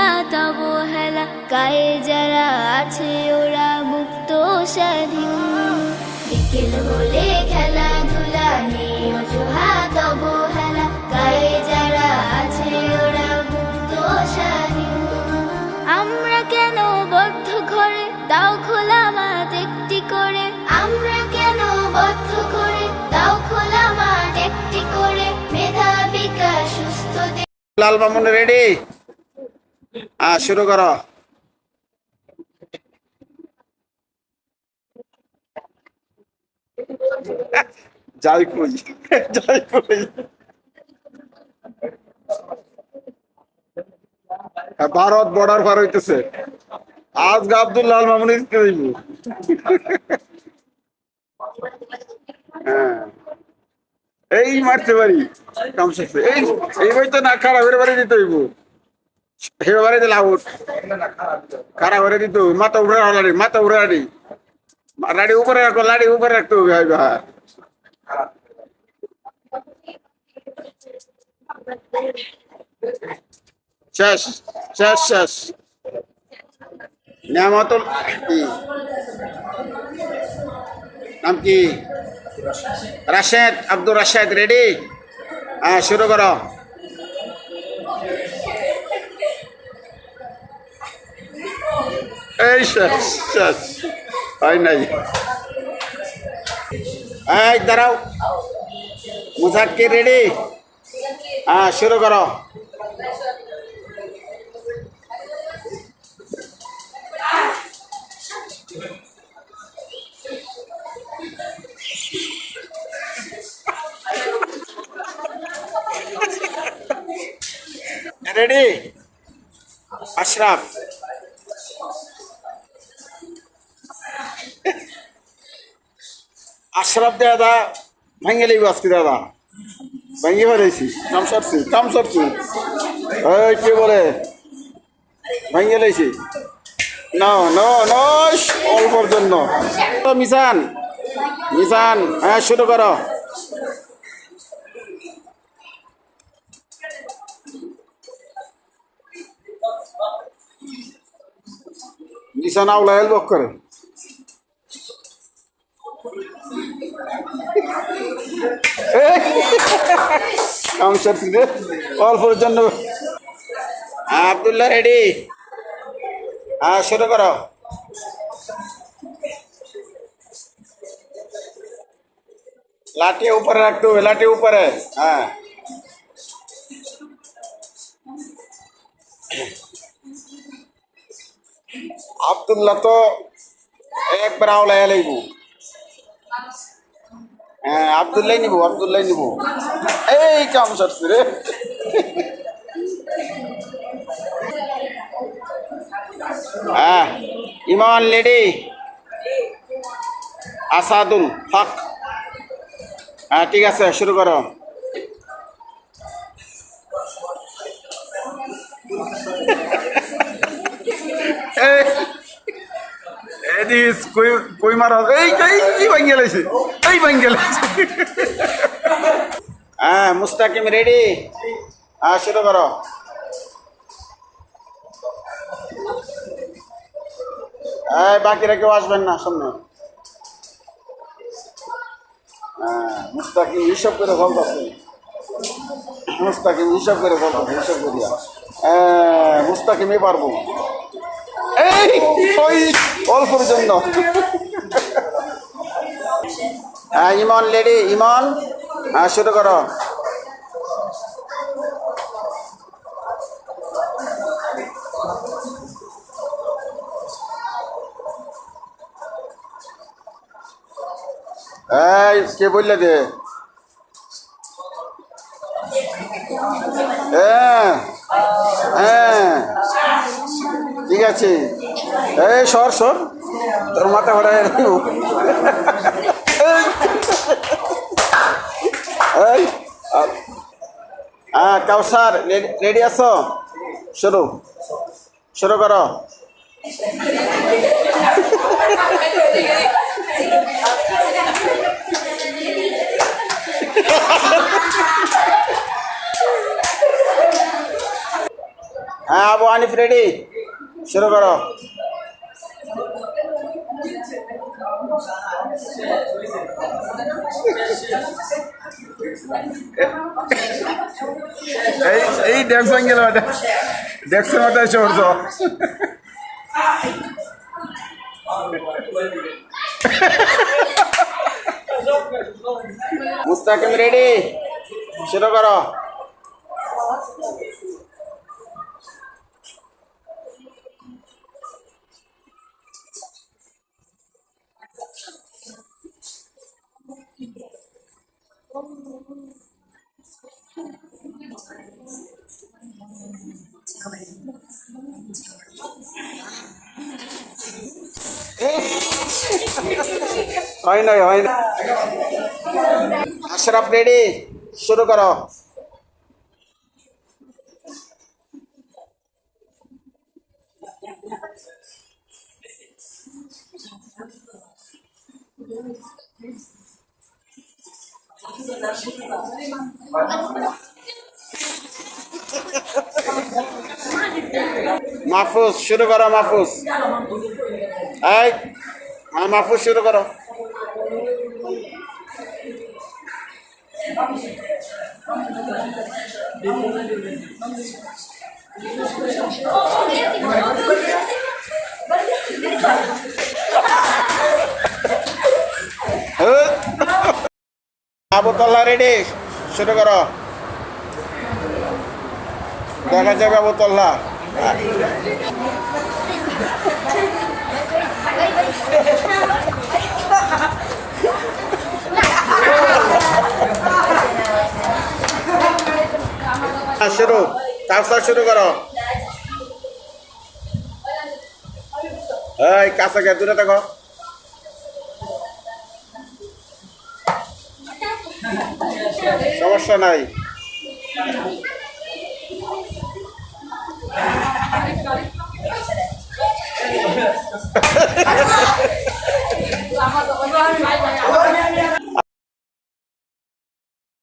অজুহাত অবহেলা গায়ে যারা আছে ওরা মুক্ত স্বাধীন। বিকেল হলে খেলাধুলা নেই অজুহাত আছে ওরা মুক্ত স্বাধীন। আমরা কেন বদ্ধ ঘরে? দাও খোলা মাঠ একটি করে। আমরা কেন বদ্ধ করে দাও খোলা মাঠ একটি করে। মেধা বিকাশ সুস্থ লাল মামুন রেডি? হ্যাঁ শুরু করো। যাই কই যাই ভারত বর্ডার পার হইতেছে। আজ আব্দুল্লাহ মামুন ইসকে দিব হ্যাঁ। এই মারতে পারি, কাম শেষ এই এই বই তো না খারাপ, এর বাড়ি দিতে হইব। হের বাড়ি দিলে আউট খারাপ করে দিত মাথা উপরে লাড়ি, মাথা উপরে লাড়ি। লাড়ি উপরে রাখো, লাড়ি উপরে রাখতে হবে ভাই ভাই। শেষ শেষ শেষ। নিয়ামতুল নাম কি? রাশেদ, আব্দুর রাশেদ রেডি হ্যাঁ শুরু করো। এই শেষ শেষ হয় নাই। এই দাঁড়াও। মুজাক্কির রেডি হ্যাঁ শুরু করো। রেডি আশরাফ আশরাফ দাদা ভেঙে লিব আজকে দাদা। ভেঙে ফেলেছি কাম সারছি কাম সারছি। ওই কি বলে? ভেঙে লেছি না, নো নো, অল্পর জন্য। মিশান মিশান হ্যাঁ শুরু করো। নিশান আউলাইল বক করে কাম সারছি রে অল্পর জন্য আবদুল্লাহ রেডি হ্যাঁ শুরু করো লাঠি উপরে রাখতে হবে লাঠি উপরে হ্যাঁ আবদুল্লাহ তো একবার আওলায় লাইব হ্যাঁ আবদুল্লাই নিব আবদুল্লাই নিব। এই কাম সারছি রে হ্যাঁ ইমান লেডি। আসাদুল হক। হ্যাঁ ঠিক আছে শুরু করো। এই, কই মারা? এই ভাঙ্গে লাইছে এই ভাঙ্গে লাইছে হ্যাঁ মুস্তাকিম রেডি হ্যাঁ শুরু করো। এই, বাকিরা কেউ আসবেন না, সামনে। হ্যাঁ মুস্তাকিম, হিসাব করে বলতেছে মুস্তাকিম, হিসাব করে বলতেছে হিসাব করিয়া হ্যাঁ মুস্তাকিমই পারব। এই, ওই, অল্পর জন্য। হ্যাঁ ইমন লেডি, ইমন। হ্যাঁ শুরু করো। এই, কে বললে দে হ্যাঁ হ্যাঁ ঠিক আছে। এই, সর সর। তোর মাথা ভাড়া কাউসার রেডি আছো? শুরু। শুরু করো। হ্যাঁ আবু হানিফ রেডি। শুরু করো। এই এই ড্যান্স গেল ড্যান্সের মধ্যে এসে উঠছো মুস্তাকিম রেডি। শুরু করো। হয় নাই হয় না আশরাফ রেডি শুরু করো। মাহফুজ শুরু করো মাহফুজ। এই হ্যাঁ মাহফুজ শুরু করো। আবুতল্লা রেডি শুরু করো। দেখা যাবে আবুতল্লা শুরু। কাজটা শুরু করো। এই কাছে গিয়ে দূরে থাকো। সমস্যা নাই। Vâng, Selamat